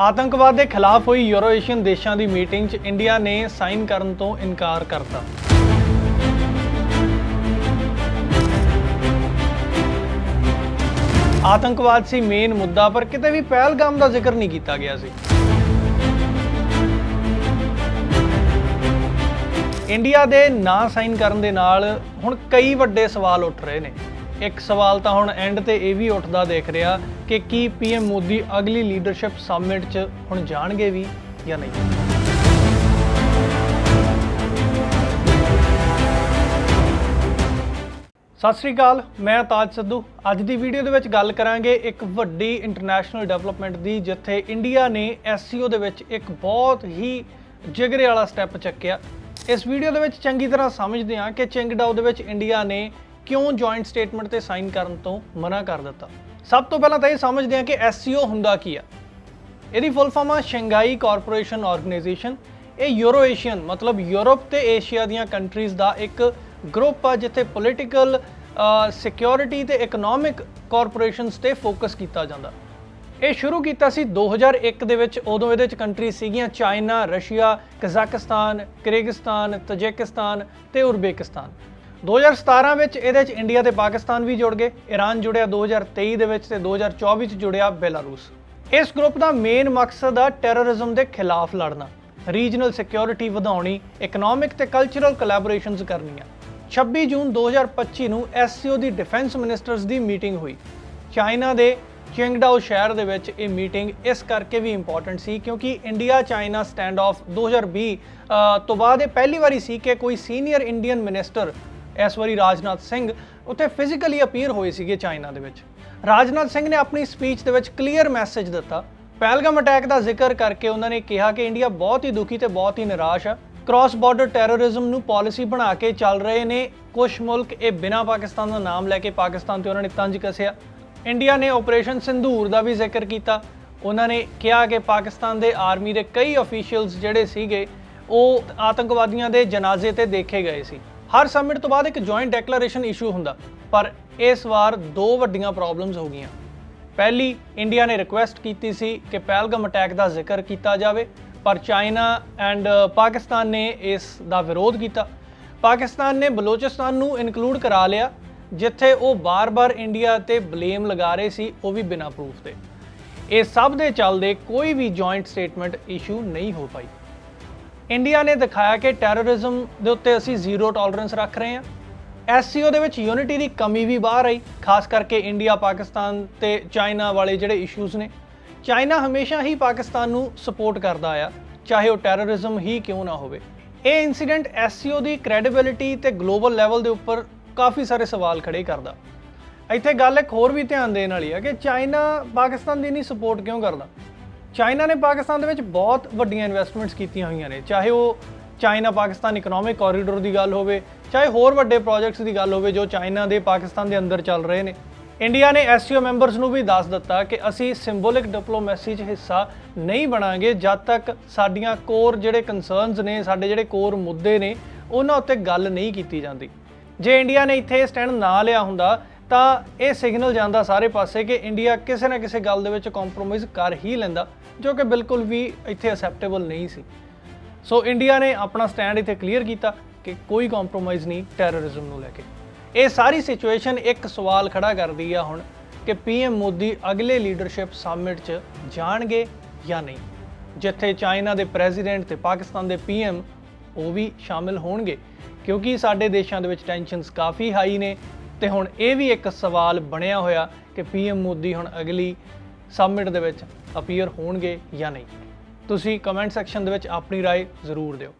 ਆਤੰਕਵਾਦ ਦੇ ਖਿਲਾਫ ਹੋਈ ਯੂਰੋ ਏਸ਼ੀਅਨ ਦੇਸ਼ਾਂ ਦੀ ਮੀਟਿੰਗ 'ਚ ਇੰਡੀਆ ਨੇ ਸਾਈਨ ਕਰਨ ਤੋਂ ਇਨਕਾਰ ਕਰਤਾ। ਆਤੰਕਵਾਦ ਸੀ ਮੇਨ ਮੁੱਦਾ, ਪਰ ਕਿਤੇ ਵੀ ਪਹਿਲਗਾਮ ਦਾ ਜ਼ਿਕਰ ਨਹੀਂ ਕੀਤਾ ਗਿਆ ਸੀ। ਇੰਡੀਆ ਦੇ ਨਾ ਸਾਈਨ ਕਰਨ ਦੇ ਨਾਲ ਹੁਣ ਕਈ ਵੱਡੇ ਸਵਾਲ ਉੱਠ ਰਹੇ ਨੇ। ਇੱਕ ਸਵਾਲ ਤਾਂ ਹੁਣ ਐਂਡ ਤੇ ਇਹ ਵੀ ਉੱਠਦਾ ਦੇਖ ਰਿਹਾ ਕਿ ਕੀ ਪੀਐਮ ਮੋਦੀ ਅਗਲੀ ਲੀਡਰਸ਼ਿਪ ਸਮਿਟ 'ਚ ਹੁਣ ਜਾਣਗੇ ਵੀ ਜਾਂ ਨਹੀਂ? ਸਤਿ ਸ੍ਰੀ ਅਕਾਲ, ਮੈਂ ਤਾਜ ਸਿੱਧੂ। ਅੱਜ ਦੀ ਵੀਡੀਓ ਦੇ ਵਿੱਚ ਗੱਲ ਕਰਾਂਗੇ ਇੱਕ ਵੱਡੀ ਇੰਟਰਨੈਸ਼ਨਲ ਡਿਵੈਲਪਮੈਂਟ ਦੀ, ਜਿੱਥੇ ਇੰਡੀਆ ਨੇ ਐਸਸੀਓ ਦੇ ਵਿੱਚ ਇੱਕ ਬਹੁਤ ਹੀ ਜਿਗਰੇ ਵਾਲਾ ਸਟੈਪ ਚੱਕਿਆ। ਇਸ ਵੀਡੀਓ ਦੇ ਵਿੱਚ ਚੰਗੀ ਤਰ੍ਹਾਂ ਸਮਝਦੇ ਹਾਂ ਕਿ ਚਿੰਗਡਾਓ ਦੇ ਵਿੱਚ ਇੰਡੀਆ ਨੇ ਕਿਉਂ ਜੁਆਇੰਟ ਸਟੇਟਮੈਂਟ ਤੇ ਸਾਈਨ ਕਰਨ ਤੋਂ ਮਨਾ ਕਰ ਦਿੱਤਾ? ਸਭ ਤੋਂ ਪਹਿਲਾਂ ਤਾਂ ਇਹ ਸਮਝਦੇ ਹਾਂ ਕਿ ਐਸਸੀਓ ਹੁੰਦਾ ਕੀ ਆ? ਇਹਦੀ ਫੁੱਲ ਫਾਰਮ ਆ ਸ਼ੰਘਾਈ ਕਾਰਪੋਰੇਸ਼ਨ ਆਰਗੇਨਾਈਜੇਸ਼ਨ ਇਹ ਯੂਰੋ ਏਸ਼ੀਅਨ ਮਤਲਬ ਯੂਰਪ ਤੇ ਏਸ਼ੀਆ ਦੀਆਂ ਕੰਟਰੀਜ਼ ਦਾ ਇੱਕ ਗਰੁੱਪ ਆ, ਜਿੱਥੇ ਪੋਲੀਟੀਕਲ ਸਿਕਿਉਰਿਟੀ ਤੇ ਇਕਨੋਮਿਕ ਕਾਰਪੋਰੇਸ਼ਨਸ ਤੇ ਫੋਕਸ ਕੀਤਾ ਜਾਂਦਾ। ਇਹ ਸ਼ੁਰੂ ਕੀਤਾ ਸੀ 2001 ਦੇ ਵਿੱਚ। ਉਦੋਂ ਇਹਦੇ ਚ ਕੰਟਰੀ ਸੀਗੀਆਂ China Russia Kazakhstan Kyrgyzstan Tajikistan ਤੇ ਉਜ਼ਬੇਕਿਸਤਾਨ 2017 ਵਿੱਚ ਇਹਦੇ ਚ ਇੰਡੀਆ ਤੇ ਪਾਕਿਸਤਾਨ ਵੀ ਜੁੜ ਗਏ ਈਰਾਨ ਜੁੜਿਆ 2023 ਦੇ ਵਿੱਚ ਤੇ 2024 ਚ ਜੁੜਿਆ ਬੇਲਾਰੂਸ। ਇਸ ਗਰੁੱਪ ਦਾ ਮੇਨ ਮਕਸਦ ਆ ਟੈਰਰਿਜ਼ਮ ਦੇ ਖਿਲਾਫ ਲੜਨਾ ਰੀਜਨਲ ਸਿਕਿਉਰਿਟੀ ਵਧਾਉਣੀ ਇਕਨੋਮਿਕ ਤੇ ਕਲਚਰਲ ਕੋਲੈਬੋਰੇਸ਼ਨਸ ਕਰਨੀਆਂ। 26 ਜੂਨ 2025 ਨੂੰ ਐਸਸੀਓ ਦੀ ਡਿਫੈਂਸ ਮਿਨਿਸਟਰਸ ਦੀ ਮੀਟਿੰਗ ਹੋਈ। ਚਾਈਨਾ ਦੇ ਚਿੰਗਡਾਓ ਸ਼ਹਿਰ ਦੇ ਵਿੱਚ ਇਹ ਮੀਟਿੰਗ ਇਸ ਕਰਕੇ ਵੀ ਇੰਪੋਰਟੈਂਟ ਸੀ ਕਿਉਂਕਿ ਇੰਡੀਆ ਚਾਈਨਾ ਸਟੈਂਡ ਆਫ 2020 ਅ, ਤੋਂ ਬਾਅਦ ਇਹ ਪਹਿਲੀ ਵਾਰੀ ਸੀ ਕਿ ਕੋਈ ਸੀਨੀਅਰ ਇੰਡੀਅਨ ਮਿਨਿਸਟਰ ਇਸ ਵਾਰੀ ਰਾਜਨਾਥ ਸਿੰਘ ਉੱਥੇ ਫਿਜ਼ੀਕਲੀ ਅਪੀਅਰ ਹੋਏ ਸੀਗੇ ਚਾਈਨਾ ਦੇ ਵਿੱਚ। ਰਾਜਨਾਥ ਸਿੰਘ ਨੇ ਆਪਣੀ ਸਪੀਚ ਦੇ ਵਿੱਚ ਕਲੀਅਰ ਮੈਸੇਜ ਦਿੱਤਾ। ਪਹਿਲਗਾਮ ਅਟੈਕ ਦਾ ਜ਼ਿਕਰ ਕਰਕੇ ਉਹਨਾਂ ਨੇ ਕਿਹਾ ਕਿ ਇੰਡੀਆ ਬਹੁਤ ਹੀ ਦੁਖੀ ਤੇ ਬਹੁਤ ਹੀ ਨਿਰਾਸ਼ ਹੈ ਕ੍ਰਾਸ ਬਾਰਡਰ ਟੈਰਰਿਜ਼ਮ ਨੂੰ ਪਾਲਿਸੀ ਬਣਾ ਕੇ ਚੱਲ ਰਹੇ ਨੇ ਕੁਝ ਮੁਲਕ। ਇਹ ਬਿਨਾਂ ਪਾਕਿਸਤਾਨ ਦਾ ਨਾਮ ਲੈ ਕੇ ਪਾਕਿਸਤਾਨ ਤੇ ਉਹਨਾਂ ਨੇ ਤੰਜ ਕਸਿਆ। ਇੰਡੀਆ ਨੇ ਆਪਰੇਸ਼ਨ ਸਿੰਧੂਰ ਦਾ ਵੀ ਜ਼ਿਕਰ ਕੀਤਾ। ਉਹਨਾਂ ਨੇ ਕਿਹਾ ਕਿ ਪਾਕਿਸਤਾਨ ਦੇ ਆਰਮੀ ਦੇ ਕਈ ਅਫੀਸ਼ੀਅਲਸ ਜਿਹੜੇ ਸੀਗੇ, ਉਹ ਆਤੰਕਵਾਦੀਆਂ ਦੇ ਜਨਾਜ਼ੇ ਤੇ ਦੇਖੇ ਗਏ ਸੀ। ਹਰ ਸਮਿਟ ਤੋਂ ਬਾਅਦ ਇੱਕ ਜੁਆਇੰਟ ਡੈਕਲੇਰੇਸ਼ਨ ਇਸ਼ੂ ਹੁੰਦਾ, ਪਰ ਇਸ ਵਾਰ ਦੋ ਵੱਡੀਆਂ ਪ੍ਰੋਬਲਮਸ ਹੋ ਗਈਆਂ। ਪਹਿਲੀ ਇੰਡੀਆ ਨੇ ਰਿਕੁਐਸਟ ਕੀਤੀ ਸੀ ਕਿ ਪਹਿਲਗਮ ਅਟੈਕ ਦਾ ਜ਼ਿਕਰ ਕੀਤਾ ਜਾਵੇ, ਪਰ ਚਾਈਨਾ ਐਂਡ ਪਾਕਿਸਤਾਨ ਨੇ ਇਸ ਦਾ ਵਿਰੋਧ ਕੀਤਾ। ਪਾਕਿਸਤਾਨ ਨੇ ਬਲੋਚਿਸਤਾਨ ਨੂੰ ਇਨਕਲੂਡ ਕਰਾ ਲਿਆ, ਜਿੱਥੇ ਉਹ ਬਾਰ-ਬਾਰ ਇੰਡੀਆ ਤੇ ਬਲੇਮ ਲਗਾ ਰਹੇ ਸੀ, ਉਹ ਵੀ ਬਿਨਾਂ ਪ੍ਰੂਫ ਦੇ। ਇਹ ਸਭ ਦੇ ਚੱਲਦੇ ਕੋਈ ਵੀ ਜੁਆਇੰਟ ਸਟੇਟਮੈਂਟ ਇਸ਼ੂ ਨਹੀਂ ਹੋ ਪਾਈ। ਇੰਡੀਆ ਨੇ ਦਿਖਾਇਆ ਕਿ ਟੈਰਰਿਜ਼ਮ ਦੇ ਉੱਤੇ ਅਸੀਂ ਜ਼ੀਰੋ ਟੋਲਰੈਂਸ ਰੱਖ ਰਹੇ ਹਾਂ। ਐਸਸੀਓ ਦੇ ਵਿੱਚ ਯੂਨਿਟੀ ਦੀ ਕਮੀ ਵੀ ਬਾਹਰ ਆਈ, ਖਾਸ ਕਰਕੇ ਇੰਡੀਆ, ਪਾਕਿਸਤਾਨ ਤੇ ਚਾਈਨਾ ਵਾਲੇ ਜਿਹੜੇ ਇਸ਼ੂਜ਼ ਨੇ। ਚਾਈਨਾ ਹਮੇਸ਼ਾ ਹੀ ਪਾਕਿਸਤਾਨ ਨੂੰ ਸਪੋਰਟ ਕਰਦਾ ਆਇਆ, ਚਾਹੇ ਉਹ ਟੈਰਰਿਜ਼ਮ ਹੀ ਕਿਉਂ ਨਾ ਹੋਵੇ। ਇਹ ਇਨਸੀਡੈਂਟ ਐਸਸੀਓ ਦੀ ਕ੍ਰੈਡੀਬਿਲਿਟੀ ਤੇ ਗਲੋਬਲ ਲੈਵਲ ਦੇ ਉੱਪਰ ਕਾਫੀ ਸਾਰੇ ਸਵਾਲ ਖੜੇ ਕਰਦਾ। ਇੱਥੇ ਗੱਲ ਇੱਕ ਹੋਰ ਵੀ ਧਿਆਨ ਦੇਣ ਵਾਲੀ ਹੈ ਕਿ ਚਾਈਨਾ ਪਾਕਿਸਤਾਨ ਦੀ ਨਹੀਂ ਸਪੋਰਟ ਕਿਉਂ ਕਰਦਾ? ਚਾਈਨਾ ਨੇ ਪਾਕਿਸਤਾਨ ਦੇ ਵਿੱਚ ਬਹੁਤ ਵੱਡੀਆਂ ਇਨਵੈਸਟਮੈਂਟਸ ਕੀਤੀਆਂ ਹੋਈਆਂ ਨੇ। ਚਾਹੇ ਉਹ ਚਾਈਨਾ ਪਾਕਿਸਤਾਨ ਇਕਨੋਮਿਕ ਕੋਰੀਡੋਰ ਦੀ ਗੱਲ ਹੋਵੇ, ਚਾਹੇ ਹੋਰ ਵੱਡੇ ਪ੍ਰੋਜੈਕਟਸ ਦੀ ਗੱਲ ਹੋਵੇ ਜੋ ਚਾਈਨਾ ਦੇ ਪਾਕਿਸਤਾਨ ਦੇ ਅੰਦਰ ਚੱਲ ਰਹੇ ਨੇ। ਇੰਡੀਆ ਨੇ ਐਸਸੀਓ ਮੈਂਬਰਸ ਨੂੰ ਵੀ ਦੱਸ ਦਿੱਤਾ ਕਿ ਅਸੀਂ ਸਿੰਬੋਲਿਕ ਡਿਪਲੋਮੈਸੀ 'ਚ ਹਿੱਸਾ ਨਹੀਂ ਬਣਾਂਗੇ, ਜਦ ਤੱਕ ਸਾਡੀਆਂ ਕੋਰ ਜਿਹੜੇ ਕਨਸਰਨਸ ਨੇ, ਸਾਡੇ ਜਿਹੜੇ ਕੋਰ ਮੁੱਦੇ ਨੇ, ਉਹਨਾਂ ਉੱਤੇ ਗੱਲ ਨਹੀਂ ਕੀਤੀ ਜਾਂਦੀ। ਜੇ ਇੰਡੀਆ ਨੇ ਇੱਥੇ ਸਟੈਂਡ ਨਾ ਲਿਆ ਹੁੰਦਾ ਤਾਂ ਇਹ ਸਿਗਨਲ ਜਾਂਦਾ ਸਾਰੇ ਪਾਸੇ ਕਿ ਇੰਡੀਆ ਕਿਸੇ ਨਾ ਕਿਸੇ ਗੱਲ ਦੇ ਵਿੱਚ ਕੰਪਰੋਮਾਈਜ਼ ਕਰ ਹੀ ਲੈਂਦਾ, ਜੋ ਕਿ ਬਿਲਕੁਲ ਵੀ ਇੱਥੇ ਅਸੈਪਟੇਬਲ ਨਹੀਂ ਸੀ। ਸੋ ਇੰਡੀਆ ਨੇ ਆਪਣਾ ਸਟੈਂਡ ਇੱਥੇ ਕਲੀਅਰ ਕੀਤਾ ਕਿ ਕੋਈ ਕੰਪਰੋਮਾਈਜ਼ ਨਹੀਂ ਟੈਰਰਿਜ਼ਮ ਨੂੰ ਲੈ ਕੇ। ਇਹ ਸਾਰੀ ਸਿਚੁਏਸ਼ਨ ਇੱਕ ਸਵਾਲ ਖੜਾ ਕਰਦੀ ਆ ਹੁਣ ਕਿ ਪੀਐਮ ਮੋਦੀ ਅਗਲੇ ਲੀਡਰਸ਼ਿਪ ਸਮਿਟ 'ਚ ਜਾਣਗੇ ਜਾਂ ਨਹੀਂ। ਜਿੱਥੇ ਚਾਈਨਾ ਦੇ ਪ੍ਰੈਜ਼ੀਡੈਂਟ ਤੇ ਪਾਕਿਸਤਾਨ ਦੇ ਪੀਐਮ ਉਹ ਵੀ ਸ਼ਾਮਿਲ ਹੋਣਗੇ, ਕਿਉਂਕਿ ਸਾਡੇ ਦੇਸ਼ਾਂ ਦੇ ਵਿੱਚ ਟੈਨਸ਼ਨਸ ਕਾਫੀ ਹਾਈ ਨੇ। ਤੇ ਹੁਣ ਇਹ ਵੀ ਇੱਕ ਸਵਾਲ ਬਣਿਆ ਹੋਇਆ ਕਿ ਪੀਐਮ ਮੋਦੀ ਹੁਣ ਅਗਲੀ ਸਮਿਟ ਦੇ ਵਿੱਚ ਅਪੀਅਰ ਹੋਣਗੇ ਜਾਂ ਨਹੀਂ ਤੁਸੀਂ ਕਮੈਂਟ ਸੈਕਸ਼ਨ ਦੇ ਵਿੱਚ ਆਪਣੀ رائے ਜ਼ਰੂਰ ਦਿਓ